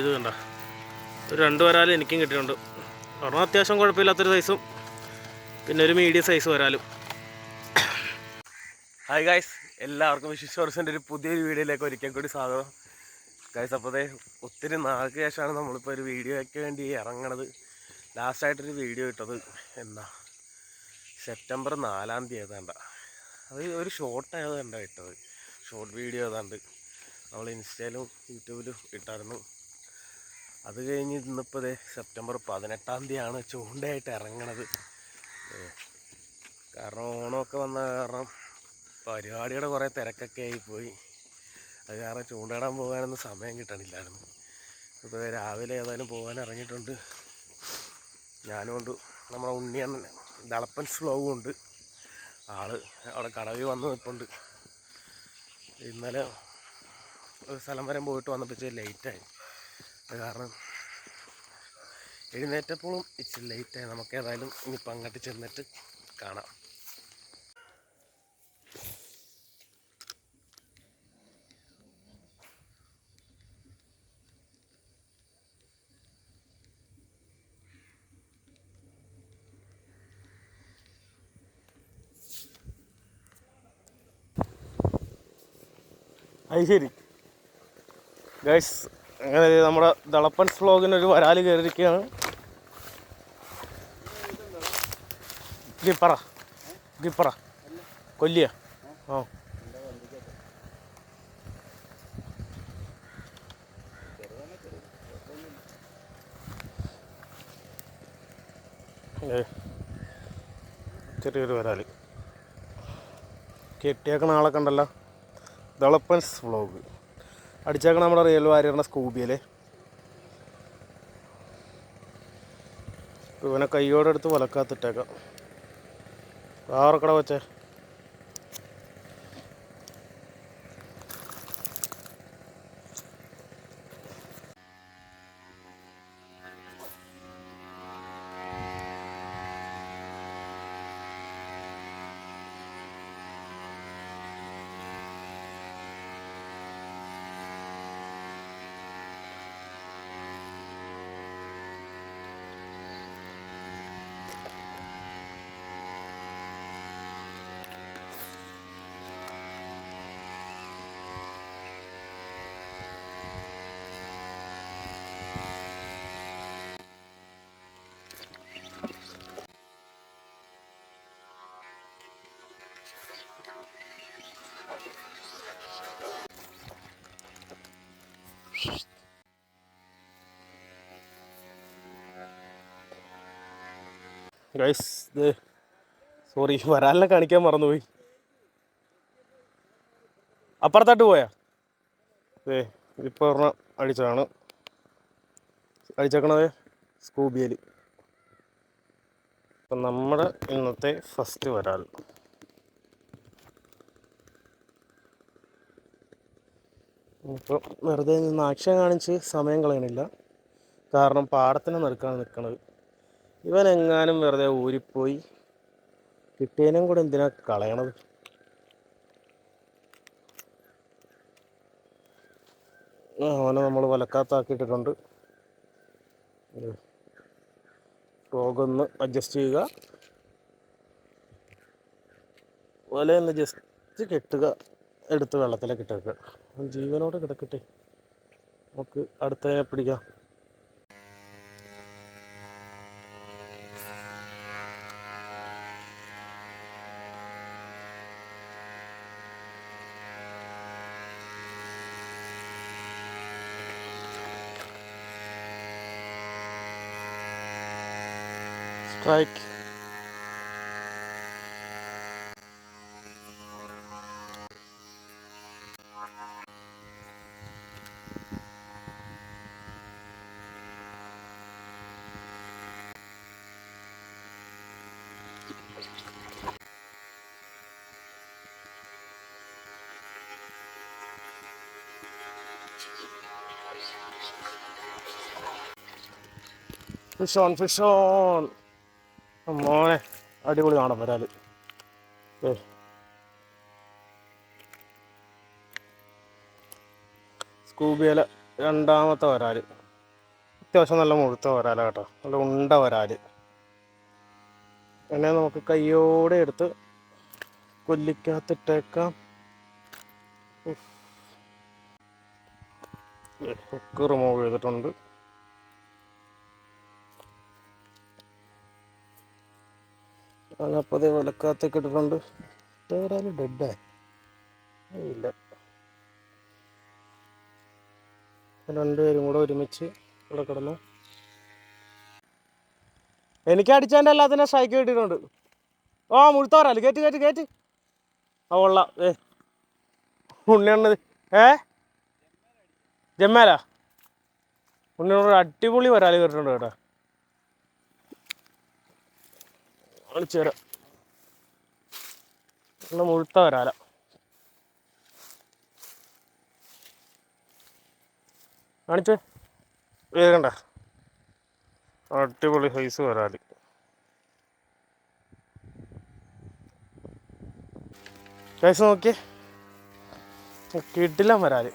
ഇത് കണ്ട? ഒരു രണ്ട് വരാലും എനിക്കും കിട്ടിയിട്ടുണ്ട്. ഒരെണ്ണം അത്യാവശ്യം കുഴപ്പമില്ലാത്തൊരു സൈസും പിന്നെ ഒരു മീഡിയം സൈസ് വരാലും. ഹായ് ഗായ്സ് എല്ലാവർക്കും വിശ്വസോർസിന്റെ ഒരു പുതിയൊരു വീഡിയോയിലേക്ക് ഒരിക്കൽ കൂടി സ്വാഗതം. ഗായ്സ് അപ്പോഴേ ഒത്തിരി നാൾക്ക് ശേഷമാണ് നമ്മളിപ്പോൾ ഒരു വീഡിയോയ്ക്ക് വേണ്ടി ഇറങ്ങണത്. ലാസ്റ്റായിട്ടൊരു വീഡിയോ ഇട്ടത് എന്നാ സെപ്റ്റംബർ നാലാം തീയതി ഏതാണ്ട അത് ഒരു ഷോർട്ട് ഏതാണ്ട ഇട്ടത്. ഷോർട്ട് വീഡിയോ ഏതാണ്ട്. നമ്മൾ ഇൻസ്റ്റയിലും യൂട്യൂബിലും ഇട്ടായിരുന്നു. അത് കഴിഞ്ഞ് ഇന്നിപ്പോൾ ദേ സെപ്റ്റംബർ പതിനെട്ടാം തീയതിയാണ് ചൂണ്ടയായിട്ട് ഇറങ്ങണത്. കാരണം ഓണമൊക്കെ വന്ന കാരണം പരിപാടിയുടെ കുറേ തിരക്കൊക്കെ ആയിപ്പോയി. അത് കാരണം ചൂണ്ടയിടാൻ പോകാനൊന്നും സമയം കിട്ടണില്ലായിരുന്നു. ഇപ്പോൾ രാവിലെ ഏതായാലും പോകാൻ ഇറങ്ങിയിട്ടുണ്ട്. ഞാനും ഉണ്ട്. നമ്മുടെ ഉണ്ണിയണ്ണൻ ദളപ്പൻ സ്ലോവും ഉണ്ട്. ആൾ അവിടെ കടവി വന്ന് നിൽപ്പുണ്ട് ഇന്നലെ ഒരു സ്ഥലം വരെ പോയിട്ട് വന്നപ്പോൾ ലേറ്റായി കാരണം എഴുന്നേറ്റപ്പോഴും ഇച്ചിരി ലേറ്റായി നമുക്ക് ഏതായാലും ഇനിയിപ്പോൾ അങ്ങോട്ട് ചെന്നിട്ട് കാണാം. അത് ശരി. ഗൈസ് അങ്ങനെ നമ്മുടെ ദളപ്പൻ സ്ലോഗിന് ഒരു വരാൽ കയറിയിരിക്കുകയാണ് ഗിപ്പറ ഗിപ്പറ കൊല്ലിയ. ആ. ചെറിയൊരു വരാൽ. കെട്ടിയേക്കണ ആളൊക്കെ ഉണ്ടല്ലോ. ദളപ്പൻസ് വ്ളോഗ് അടിച്ചേക്കണ നമ്മുടെ റിയൽ വാരിയറിന്റെ സ്കൂബിയല്ലേ ഇവനെ കൈയോടെ എടുത്ത് വലക്കാത്തിട്ടേക്കാം. ആറക്കട വെച്ചേ? ഗൈസ് ഇത് സോറി വരാലിനെ കാണിക്കാൻ മറന്നുപോയി. അപ്പുറത്തോട്ട് പോയാ? ഏ ഇപ്പോൾ ഒരെണ്ണം അടിച്ചതാണ്. അടിച്ചേക്കണത് സ്കൂബിയൽ അപ്പം നമ്മുടെ ഇന്നത്തെ ഫസ്റ്റ് വരാൽ. ഇപ്പം വെറുതെ നിന്ന് ആക്ഷൻ കാണിച്ച് സമയം കളയണില്ല. കാരണം പാടത്തിന് നടുക്കാണ് നിൽക്കണത് ഇവൻ എങ്ങാനും വെറുതെ ഊരിപ്പോയി കിട്ടിയതിനും കൂടെ എന്തിനാ കളയണത്? അവനെ നമ്മൾ വലക്കാത്താക്കിയിട്ടിട്ടുണ്ട്. ടോഗൊന്ന് അഡ്ജസ്റ്റ് ചെയ്യുക. വലയൊന്ന് ജസ്റ്റ് കെട്ടുക. എടുത്ത് വെള്ളത്തിലേക്ക് ഇട്ടേക്കുക. ജീവനോടെ കിടക്കട്ടെ. നമുക്ക് അടുത്ത പിടിക്കാം. Strike. Fish on fish on മോനെ. അടിപൊളി കാണാൻ വരാൽ. സ്കൂബിയല രണ്ടാമത്തെ വരാൽ. അത്യാവശ്യം നല്ല മുഴുത്ത വരാല കേട്ടോ. നല്ല ഉണ്ട വരാൽ. എന്നെ നമുക്ക് കയ്യോടെ എടുത്ത് കൊല്ലിക്കകത്തിട്ടേക്കാം. ഹുക്ക് റിമൂവ് ചെയ്തിട്ടുണ്ട്. അതിനപ്പതേ വിലക്കകത്തേക്ക് ഇട്ടിട്ടുണ്ട്. ഏതായാലും ഡെഡായി ഇല്ല. രണ്ടുപേരും കൂടെ ഒരുമിച്ച് ഇവിടെ കിടന്നു. എനിക്ക് അടിച്ചതിന്റെ അതിനെ സ്ട്രൈക്ക് കിട്ടിയിട്ടുണ്ട്. ആ മുഴുത്ത വരാൽ കയറ്റി കയറ്റി കയറ്റി ആ കൊള്ളാം. ഏ ഉണ്ണിയണ്ണത് ഏ? ജമ്മേലാ? ഉണ്ണിയോട് അടിപൊളി വരാൽ കേട്ടിട്ടുണ്ട് കേട്ടോ. കാണിച്ചു തരാം മുഴുത്ത വരാല കാണിച്ചേ? വേഗണ്ട. അടിപൊളി സൈസ് വരാൽ സൈസ് നോക്കിയേ. കിട്ടില്ല വരാൽ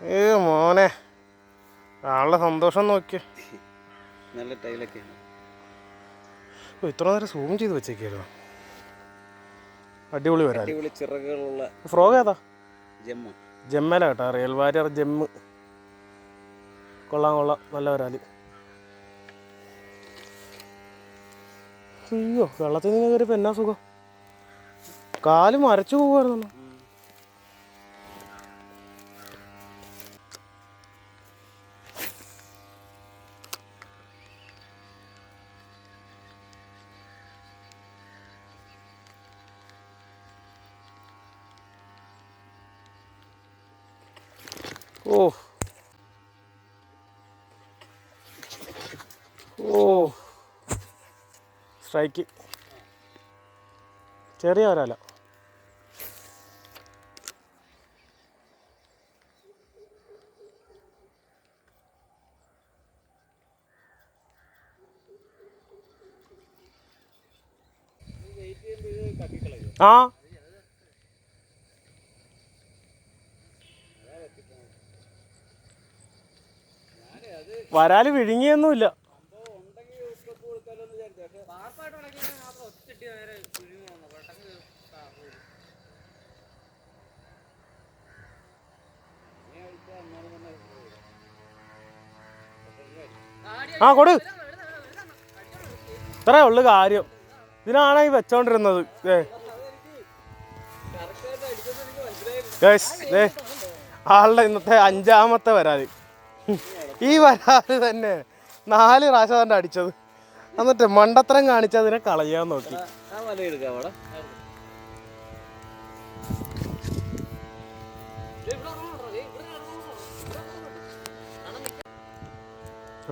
ഏ മോനെ. ആളുടെ സന്തോഷം നോക്കിയേ. നല്ല ടൈലൊക്കെ ഓ, ഇത്ര നേരം സൂം ചെയ്ത് വെച്ചേക്കായിരുന്നു. അടിപൊളി വരാം അടിപൊളി ചിറകുകളുള്ള ഫ്രോഗ് ഏതാ? ജമ്മ. ജമ്മല കേട്ടോ റിയൽ വാരിയർ ജമ്മ് കൊള്ളാം കൊള്ളാം നല്ല വരാൽ അയ്യോ വെള്ളത്തിൽ നിന്ന് കയറിയപ്പോൾ എന്നാ സുഖം. കാൽ മരച്ചു പോകുമായിരുന്നു ഓ. ഓ. സ്ട്രൈക്ക്. ചെറിയ വരാല ആ. വരാൽ വിഴുങ്ങിയൊന്നുമില്ല. ആ കൊടു. ഇത്രേ ഉള്ളു കാര്യം. ഇതിനാണ് ഈ വെച്ചോണ്ടിരുന്നത്. ആളുടെ ഇന്നത്തെ അഞ്ചാമത്തെ വരാൽ. ഈ വരാറ് തന്നെ. നാല് പ്രാവശ്യം തന്നെ അടിച്ചത്. എന്നിട്ട് മണ്ടത്തരം കാണിച്ചതിനെ കളയാൻ നോക്കി.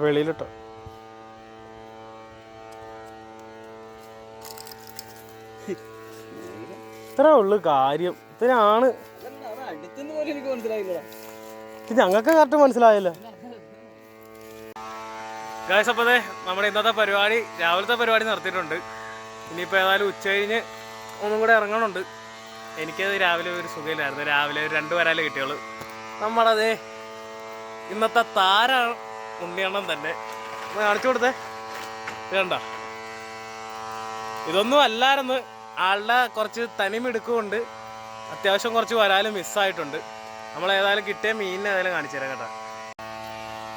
വെളിയിലിട്ടോ. ഇത്ര ഉള്ളു കാര്യം. ഇത്രയാണ് ഞങ്ങൾക്ക് കറക്റ്റ് മനസ്സിലായല്ലോ. ഗായ്സ് അപ്പോൾ നമ്മുടെ ഇന്നത്തെ പരിപാടി രാവിലത്തെ പരിപാടി നടത്തിയിട്ടുണ്ട്. ഇനിയിപ്പോൾ ഏതായാലും ഉച്ച കഴിഞ്ഞ് ഒന്നും കൂടെ ഇറങ്ങണുണ്ട്. എനിക്കത് രാവിലെ ഒരു സുഖമില്ലായിരുന്നു. രാവിലെ ഒരു രണ്ട് വരാലേ കിട്ടിയുള്ളൂ. നമ്മളതേ ഇന്നത്തെ താര ഉണ്ണിയണ്ണം തന്നെ. ഒന്ന് കാണിച്ചു കൊടുത്തേ. വേണ്ട ഇതൊന്നും അല്ലായിരുന്നു. ആളുടെ കുറച്ച് തനിമെടുക്കുകൊണ്ട് അത്യാവശ്യം കുറച്ച് വരാലും മിസ്സായിട്ടുണ്ട് നമ്മൾ ഏതായാലും കിട്ടിയ മീനിനെ ഏതായാലും കാണിച്ചു തരാം കേട്ടോ.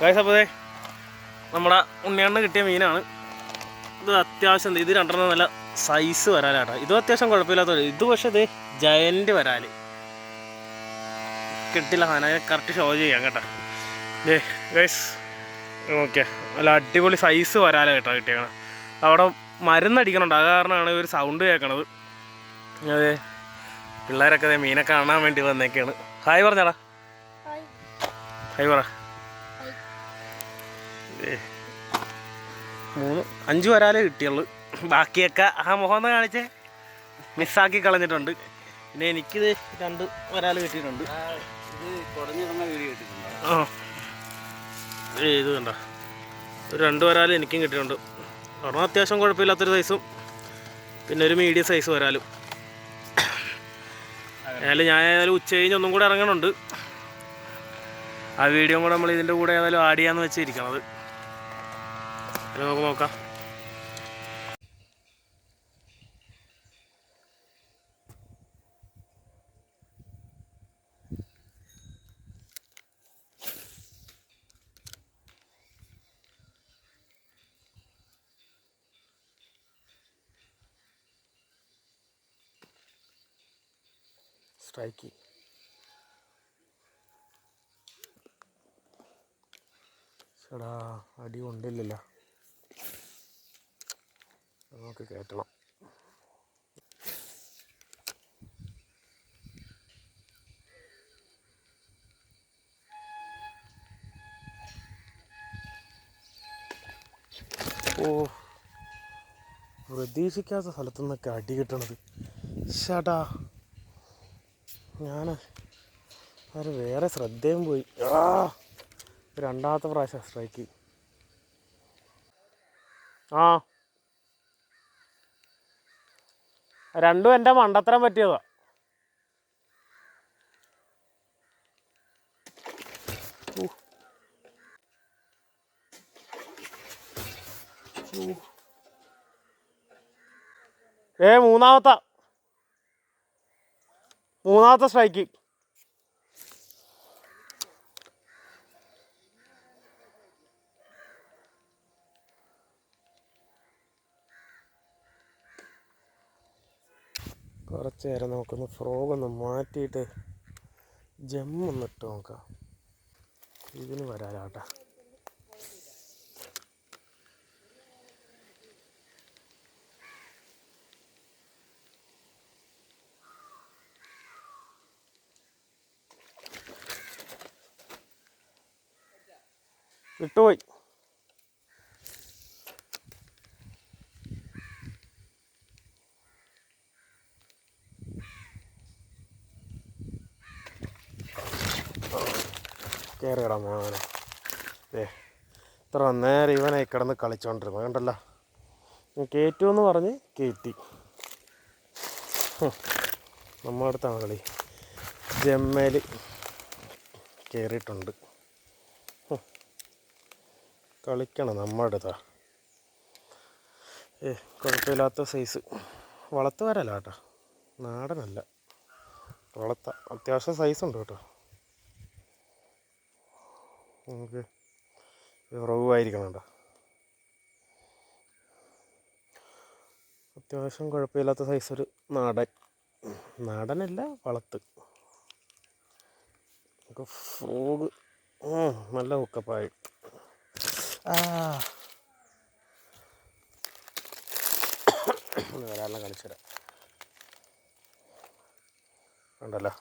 ഗായ്സ് അപ്പോൾ നമ്മുടെ ഉണ്ണിയണ്ണ കിട്ടിയ മീനാണ്. ഇത് അത്യാവശ്യം ഇത് രണ്ടെണ്ണം നല്ല സൈസ് വരാലാട്ടോ. ഇതും അത്യാവശ്യം കുഴപ്പമില്ലാത്ത ഇത് പക്ഷേ ഇത് ജയന്റ് വരാൽ. കിട്ടില്ല സാധനം. കറക്റ്റ് ഷോ ചെയ്യാം കേട്ടോ. ദേ ഗൈസ് ഓക്കെ നല്ല അടിപൊളി സൈസ് വരാല കേട്ടോ കിട്ടിയേക്കണം. അവിടെ മരുന്നടിക്കണുണ്ട്. അത് കാരണമാണ് ഒരു സൗണ്ട് കേൾക്കണത് അതെ. പിള്ളേരൊക്കെ മീനെ കാണാൻ വേണ്ടി വന്നേക്കാണ്. ഹായ് പറഞ്ഞാടാ. ഹായ് പറ. മൂന്ന്. അഞ്ച് വരാലേ കിട്ടിയുള്ളൂ. ബാക്കിയൊക്കെ ആ മുഖം കാണിച്ചേ. മിസ്സാക്കി കളഞ്ഞിട്ടുണ്ട്. പിന്നെ എനിക്കിത് രണ്ട് വരാൽ കിട്ടിയിട്ടുണ്ട്. ആ ഇത് കണ്ട? ഒരു രണ്ട് വരാലും എനിക്കും കിട്ടിയിട്ടുണ്ട്. ഒരെണ്ണം അത്യാവശ്യം കുഴപ്പമില്ലാത്തൊരു സൈസും പിന്നെ ഒരു മീഡിയം സൈസ് വരാലും. ഏതായാലും ഞാൻ ഏതായാലും ഉച്ച കഴിഞ്ഞ് ഒന്നും കൂടെ ഇറങ്ങണുണ്ട്. ആ വീഡിയോ കൂടെ നമ്മൾ ഇതിന്റെ കൂടെ ഏതായാലും ആഡ് ചെയ്യാമെന്ന് വെച്ചിരിക്കണത്. അത് നമുക്ക് നോക്കാം. സ്ട്രൈക്ക് ചേടാ അടി കൊണ്ടില്ലല്ലോ നമുക്ക് കയറ്റണം ഓ പ്രതീക്ഷിക്കാത്ത സ്ഥലത്തു നിന്നൊക്കെ അടി കിട്ടണത്. ചേട്ടാ ഞാൻ അത് വേറെ ശ്രദ്ധയും പോയി. ആ രണ്ടാമത്തെ പ്രാവശ്യം സ്ട്രൈക്ക് ആ രണ്ടും എന്റെ മണ്ടത്തരം പറ്റിയതാ. ഏ മൂന്നാമത്തെ. മൂന്നാമത്തെ സ്ട്രൈക്ക്. കുറച്ച് നേരം നമുക്കൊന്ന് ഫ്രോഗ് ഒന്ന് മാറ്റിയിട്ട് ജമ്മൊന്ന് ഇട്ട് നോക്കാം. ഇതിന് വരാലാട്ടാ വിട്ടുപോയി മോനെ ഏ ഇത്ര നേരം ഇവനായി കിടന്ന് കളിച്ചോണ്ടിരുന്നു. കണ്ടല്ലോ? ഞാൻ കയറ്റുമെന്ന് പറഞ്ഞ് കയറ്റി. നമ്മുടെ അടുത്താണ് കളി. ജമ്മേൽ കയറിയിട്ടുണ്ട്. കളിക്കണം നമ്മുടെ ഏ കുഴപ്പമില്ലാത്ത സൈസ്. വളർത്ത് വരല്ല കേട്ടോ. നാടനല്ല. വളർത്ത അത്യാവശ്യം സൈസ് ഉണ്ട് കേട്ടോ. നമുക്ക് വിറവുമായിരിക്കണം കേട്ടോ. അത്യാവശ്യം കുഴപ്പമില്ലാത്ത സൈസ് ഒരു നാടൻ. നാടനല്ല വളത്ത്. നമുക്ക് ഫ്രോഗ് നല്ല ഹുക്കപ്പായി ആ. വരാനുള്ള കാണിച്ചു തരാം ഉണ്ടല്ലോ.